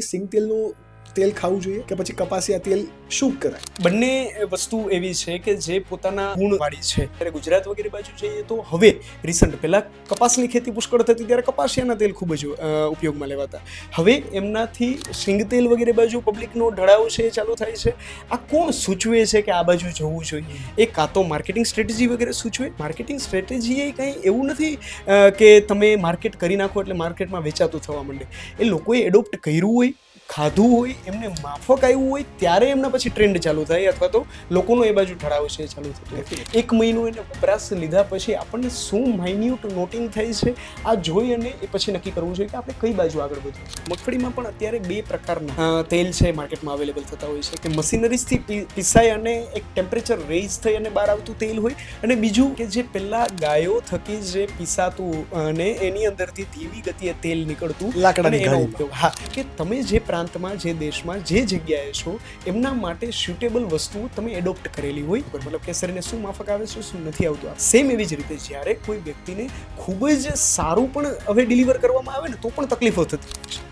Sync తెల్ను તેલ ખાવું જોઈએ કે પછી કપાસિયા તેલ શું કરાય? બંને વસ્તુ એવી છે કે જે પોતાના ગુણવાળી છે. ત્યારે ગુજરાત વગેરે બાજુ જઈએ તો હવે રિસન્ટ પહેલા કપાસની ખેતી પુષ્કળ થતી ત્યારે કપાસિયાના તેલ ખૂબ જ ઉપયોગમાં લેવાતા. હવે એમનાથી સિંગ તેલ વગેરે બાજુ પબ્લિકનો ઢળાવ છે, એ ચાલુ થાય છે. આ કોણ સૂચવે છે કે આ બાજુ જવું જોઈએ? એ કાં તો માર્કેટિંગ સ્ટ્રેટેજી વગેરે સૂચવે. માર્કેટિંગ સ્ટ્રેટેજી એ કંઈ એવું નથી કે તમે માર્કેટ કરી નાખો એટલે માર્કેટમાં વેચાતું થવા માંડે. એ લોકોએ એડોપ્ટ કર્યું હોય ખાધું હોય એમને માફક આવ્યું હોય ત્યારે એમના પછી ટ્રેન્ડ ચાલુ થાય અથવા તો લોકોનો એ બાજુ ઠરાવ છે એ ચાલુ થતું એક મહિનો એને વપરાશ લીધા પછી આપણને શું માઇન્યુટ નોટિંગ થાય છે આ જોઈ અને એ પછી નક્કી કરવું જોઈએ કે આપણે કઈ બાજુ આગળ વધવું મગફળીમાં પણ અત્યારે બે પ્રકારના તેલ છે માર્કેટમાં અવેલેબલ થતા હોય છે કે મશીનરીઝથી પીસાય અને એક ટેમ્પરેચર રેઇઝ થઈ અને બહાર આવતું તેલ હોય. અને બીજું કે જે પહેલાં ગાયો થકી જે પીસાતું અને એની અંદરથી ધીમી ગતિએ તેલ નીકળતું લાકડાની હા કે તમે જે પ્રાંતમાં જે દેશમાં જે જગ્યાએ છો, એમના માટે સ્યુટેબલ વસ્તુઓ તમે એડોપ્ટ કરેલી હોય. મતલબ કે શરીરને શું માફક આવે છે, શું નથી આવતું સેમ એવી જ રીતે જ્યારે કોઈ વ્યક્તિને ખૂબ જ સારું પણ હવે ડિલિવર કરવામાં આવે ને, તો પણ તકલીફો થતી